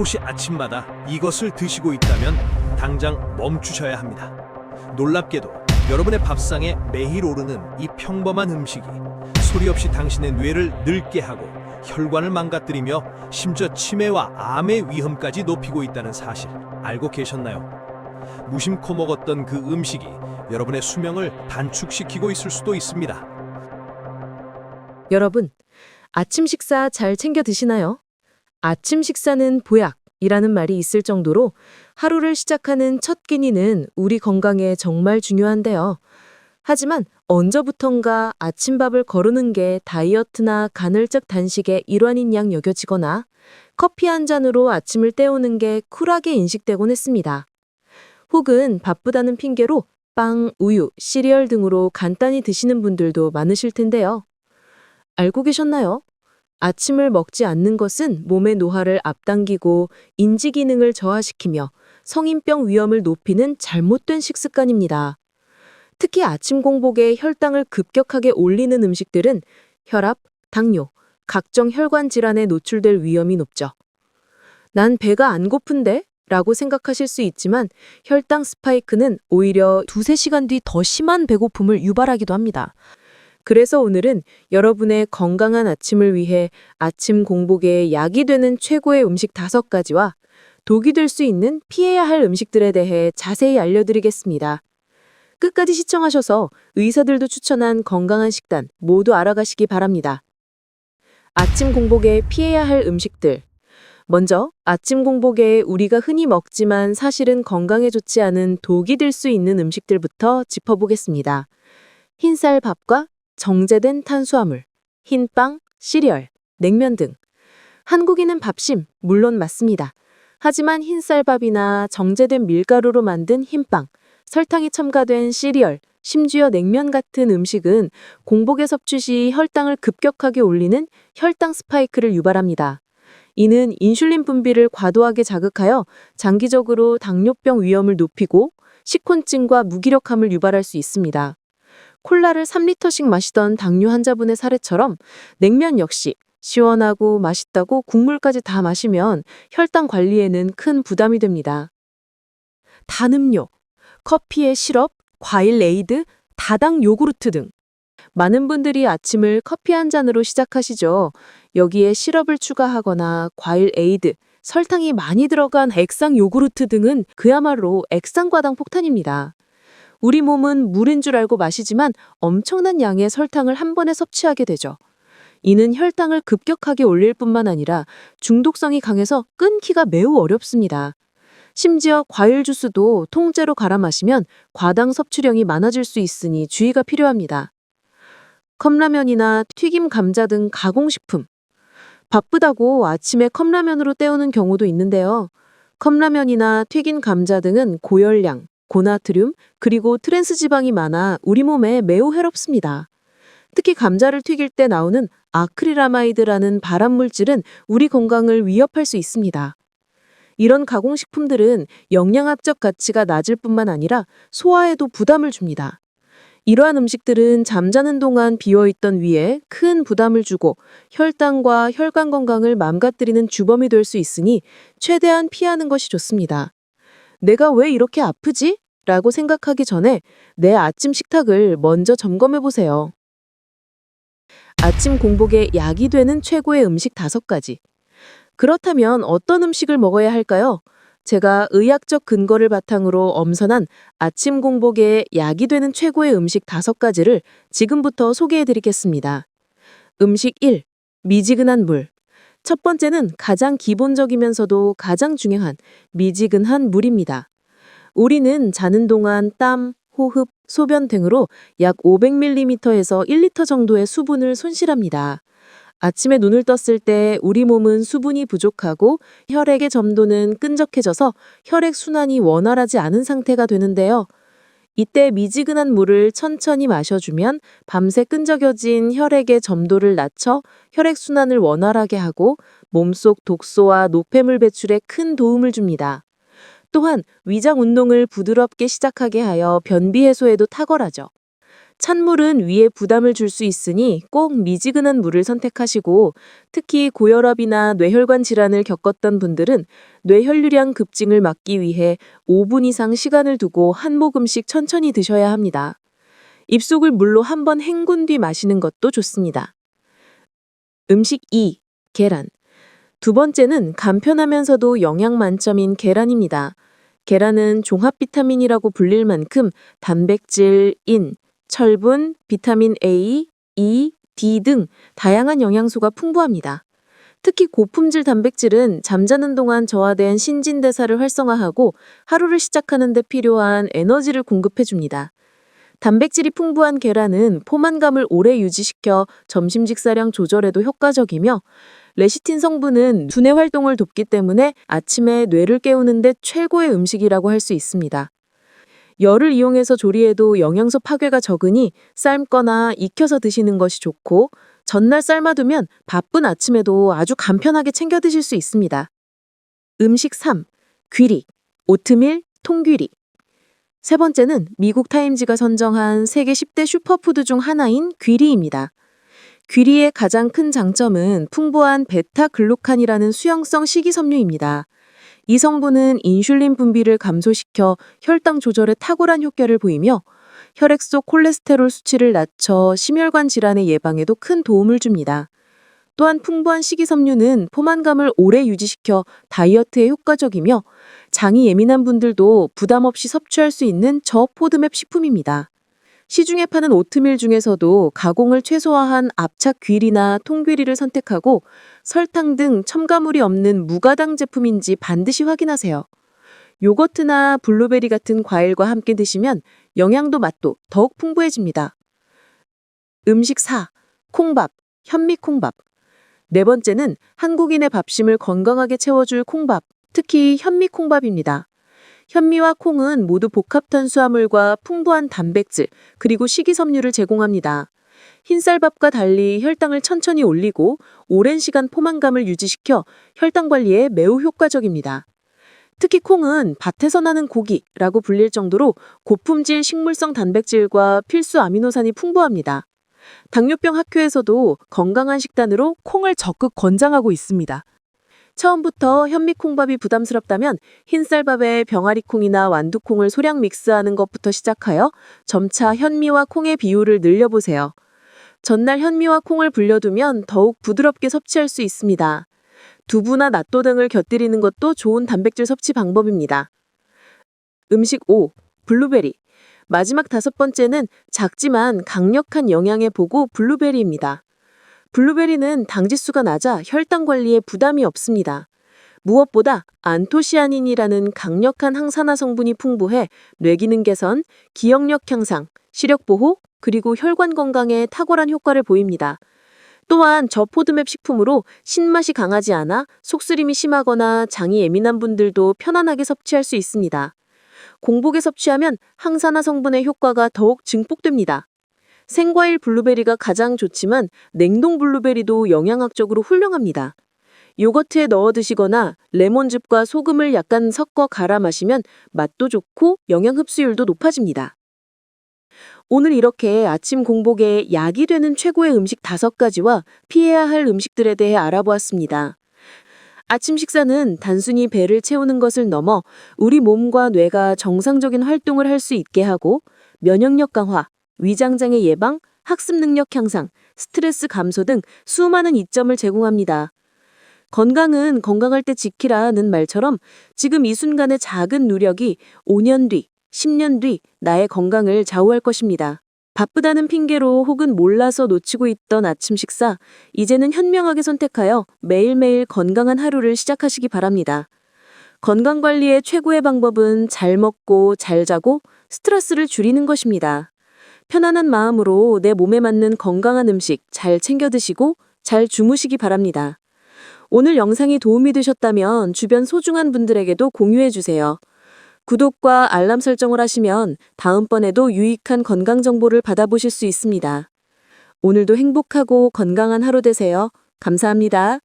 혹시 아침마다 이것을 드시고 있다면 당장 멈추셔야 합니다. 놀랍게도 여러분의 밥상에 매일 오르는 이 평범한 음식이 소리 없이 당신의 뇌를 늙게 하고 혈관을 망가뜨리며 심지어 치매와 암의 위험까지 높이고 있다는 사실 알고 계셨나요? 무심코 먹었던 그 음식이 여러분의 수명을 단축시키고 있을 수도 있습니다. 여러분, 아침 식사 잘 챙겨 드시나요? 아침 식사는 보약이라는 말이 있을 정도로 하루를 시작하는 첫 끼니는 우리 건강에 정말 중요한데요. 하지만 언제부턴가 아침밥을 거르는 게 다이어트나 간헐적 단식의 일환인 양 여겨지거나 커피 한 잔으로 아침을 때우는 게 쿨하게 인식되곤 했습니다. 혹은 바쁘다는 핑계로 빵, 우유, 시리얼 등으로 간단히 드시는 분들도 많으실 텐데요. 알고 계셨나요? 아침을 먹지 않는 것은 몸의 노화를 앞당기고 인지 기능을 저하시키며 성인병 위험을 높이는 잘못된 식습관입니다. 특히 아침 공복에 혈당을 급격하게 올리는 음식들은 혈압, 당뇨, 각종 혈관 질환에 노출될 위험이 높죠. 난 배가 안 고픈데? 라고 생각하실 수 있지만 혈당 스파이크는 오히려 두세 시간 뒤 더 심한 배고픔을 유발하기도 합니다. 그래서 오늘은 여러분의 건강한 아침을 위해 아침 공복에 약이 되는 최고의 음식 다섯 가지와 독이 될 수 있는 피해야 할 음식들에 대해 자세히 알려드리겠습니다. 끝까지 시청하셔서 의사들도 추천한 건강한 식단 모두 알아가시기 바랍니다. 아침 공복에 피해야 할 음식들. 먼저 아침 공복에 우리가 흔히 먹지만 사실은 건강에 좋지 않은 독이 될 수 있는 음식들부터 짚어보겠습니다. 흰쌀밥과 정제된 탄수화물, 흰빵, 시리얼, 냉면 등. 한국인은 밥심, 물론 맞습니다. 하지만 흰쌀밥이나 정제된 밀가루로 만든 흰빵, 설탕이 첨가된 시리얼, 심지어 냉면 같은 음식은 공복에 섭취 시 혈당을 급격하게 올리는 혈당 스파이크를 유발합니다. 이는 인슐린 분비를 과도하게 자극하여 장기적으로 당뇨병 위험을 높이고 식곤증과 무기력함을 유발할 수 있습니다. 콜라를 3리터씩 마시던 당뇨 환자분의 사례처럼 냉면 역시 시원하고 맛있다고 국물까지 다 마시면 혈당 관리에는 큰 부담이 됩니다. 단음료, 커피에 시럽, 과일 에이드, 다당 요구르트 등. 많은 분들이 아침을 커피 한 잔으로 시작하시죠. 여기에 시럽을 추가하거나 과일 에이드, 설탕이 많이 들어간 액상 요구르트 등은 그야말로 액상과당 폭탄입니다. 우리 몸은 물인 줄 알고 마시지만 엄청난 양의 설탕을 한 번에 섭취하게 되죠. 이는 혈당을 급격하게 올릴 뿐만 아니라 중독성이 강해서 끊기가 매우 어렵습니다. 심지어 과일 주스도 통째로 갈아 마시면 과당 섭취량이 많아질 수 있으니 주의가 필요합니다. 컵라면이나 튀김 감자 등 가공식품. 바쁘다고 아침에 컵라면으로 때우는 경우도 있는데요. 컵라면이나 튀긴 감자 등은 고열량, 고나트륨, 그리고 트랜스 지방이 많아 우리 몸에 매우 해롭습니다. 특히 감자를 튀길 때 나오는 아크릴아마이드라는 발암 물질은 우리 건강을 위협할 수 있습니다. 이런 가공식품들은 영양학적 가치가 낮을 뿐만 아니라 소화에도 부담을 줍니다. 이러한 음식들은 잠자는 동안 비어있던 위에 큰 부담을 주고 혈당과 혈관 건강을 망가뜨리는 주범이 될 수 있으니 최대한 피하는 것이 좋습니다. 내가 왜 이렇게 아프지? 라고 생각하기 전에 내 아침 식탁을 먼저 점검해 보세요. 아침 공복에 약이 되는 최고의 음식 다섯 가지. 그렇다면 어떤 음식을 먹어야 할까요? 제가 의학적 근거를 바탕으로 엄선한 아침 공복에 약이 되는 최고의 음식 다섯 가지를 지금부터 소개해 드리겠습니다. 음식 1. 미지근한 물. 첫 번째는 가장 기본적이면서도 가장 중요한 미지근한 물입니다. 우리는 자는 동안 땀, 호흡, 소변 등으로 약 500ml에서 1리터 정도의 수분을 손실합니다. 아침에 눈을 떴을 때 우리 몸은 수분이 부족하고 혈액의 점도는 끈적해져서 혈액 순환이 원활하지 않은 상태가 되는데요. 이때 미지근한 물을 천천히 마셔주면 밤새 끈적여진 혈액의 점도를 낮춰 혈액 순환을 원활하게 하고 몸속 독소와 노폐물 배출에 큰 도움을 줍니다. 또한 위장 운동을 부드럽게 시작하게 하여 변비 해소에도 탁월하죠. 찬물은 위에 부담을 줄 수 있으니 꼭 미지근한 물을 선택하시고 특히 고혈압이나 뇌혈관 질환을 겪었던 분들은 뇌혈류량 급증을 막기 위해 5분 이상 시간을 두고 한 모금씩 천천히 드셔야 합니다. 입속을 물로 한 번 헹군 뒤 마시는 것도 좋습니다. 음식 2. 계란. 두 번째는 간편하면서도 영양 만점인 계란입니다. 계란은 종합 비타민이라고 불릴 만큼 단백질, 인, 철분, 비타민 A, E, D 등 다양한 영양소가 풍부합니다. 특히 고품질 단백질은 잠자는 동안 저하된 신진대사를 활성화하고 하루를 시작하는 데 필요한 에너지를 공급해 줍니다. 단백질이 풍부한 계란은 포만감을 오래 유지시켜 점심 식사량 조절에도 효과적이며 레시틴 성분은 두뇌 활동을 돕기 때문에 아침에 뇌를 깨우는 데 최고의 음식이라고 할 수 있습니다. 열을 이용해서 조리해도 영양소 파괴가 적으니 삶거나 익혀서 드시는 것이 좋고 전날 삶아두면 바쁜 아침에도 아주 간편하게 챙겨 드실 수 있습니다. 음식 3. 귀리, 오트밀, 통귀리. 세 번째는 미국 타임지가 선정한 세계 10대 슈퍼푸드 중 하나인 귀리입니다. 귀리의 가장 큰 장점은 풍부한 베타글루칸이라는 수용성 식이섬유입니다. 이 성분은 인슐린 분비를 감소시켜 혈당 조절에 탁월한 효과를 보이며 혈액 속 콜레스테롤 수치를 낮춰 심혈관 질환의 예방에도 큰 도움을 줍니다. 또한 풍부한 식이섬유는 포만감을 오래 유지시켜 다이어트에 효과적이며 장이 예민한 분들도 부담 없이 섭취할 수 있는 저포드맵 식품입니다. 시중에 파는 오트밀 중에서도 가공을 최소화한 압착 귀리나 통귀리를 선택하고 설탕 등 첨가물이 없는 무가당 제품인지 반드시 확인하세요. 요거트나 블루베리 같은 과일과 함께 드시면 영양도 맛도 더욱 풍부해집니다. 음식 4. 콩밥, 현미콩밥. 네 번째는 한국인의 밥심을 건강하게 채워줄 콩밥, 특히 현미콩밥입니다. 현미와 콩은 모두 복합 탄수화물과 풍부한 단백질, 그리고 식이섬유를 제공합니다. 흰쌀밥과 달리 혈당을 천천히 올리고 오랜 시간 포만감을 유지시켜 혈당 관리에 매우 효과적입니다. 특히 콩은 밭에서 나는 고기라고 불릴 정도로 고품질 식물성 단백질과 필수 아미노산이 풍부합니다. 당뇨병 학회에서도 건강한 식단으로 콩을 적극 권장하고 있습니다. 처음부터 현미콩밥이 부담스럽다면 흰쌀밥에 병아리콩이나 완두콩을 소량 믹스하는 것부터 시작하여 점차 현미와 콩의 비율을 늘려보세요. 전날 현미와 콩을 불려두면 더욱 부드럽게 섭취할 수 있습니다. 두부나 낫또 등을 곁들이는 것도 좋은 단백질 섭취 방법입니다. 음식 5. 블루베리. 마지막 다섯 번째는 작지만 강력한 영양의 보고 블루베리입니다. 블루베리는 당지수가 낮아 혈당 관리에 부담이 없습니다. 무엇보다 안토시아닌이라는 강력한 항산화 성분이 풍부해 뇌기능 개선, 기억력 향상, 시력 보호, 그리고 혈관 건강에 탁월한 효과를 보입니다. 또한 저포드맵 식품으로 신맛이 강하지 않아 속쓰림이 심하거나 장이 예민한 분들도 편안하게 섭취할 수 있습니다. 공복에 섭취하면 항산화 성분의 효과가 더욱 증폭됩니다. 생과일 블루베리가 가장 좋지만 냉동 블루베리도 영양학적으로 훌륭합니다. 요거트에 넣어 드시거나 레몬즙과 소금을 약간 섞어 갈아 마시면 맛도 좋고 영양 흡수율도 높아집니다. 오늘 이렇게 아침 공복에 약이 되는 최고의 음식 다섯 가지와 피해야 할 음식들에 대해 알아보았습니다. 아침 식사는 단순히 배를 채우는 것을 넘어 우리 몸과 뇌가 정상적인 활동을 할 수 있게 하고 면역력 강화, 위장장애 예방, 학습 능력 향상, 스트레스 감소 등 수많은 이점을 제공합니다. 건강은 건강할 때 지키라는 말처럼 지금 이 순간의 작은 노력이 5년 뒤, 10년 뒤 나의 건강을 좌우할 것입니다. 바쁘다는 핑계로 혹은 몰라서 놓치고 있던 아침 식사, 이제는 현명하게 선택하여 매일매일 건강한 하루를 시작하시기 바랍니다. 건강 관리의 최고의 방법은 잘 먹고 잘 자고 스트레스를 줄이는 것입니다. 편안한 마음으로 내 몸에 맞는 건강한 음식 잘 챙겨 드시고 잘 주무시기 바랍니다. 오늘 영상이 도움이 되셨다면 주변 소중한 분들에게도 공유해 주세요. 구독과 알람 설정을 하시면 다음번에도 유익한 건강 정보를 받아보실 수 있습니다. 오늘도 행복하고 건강한 하루 되세요. 감사합니다.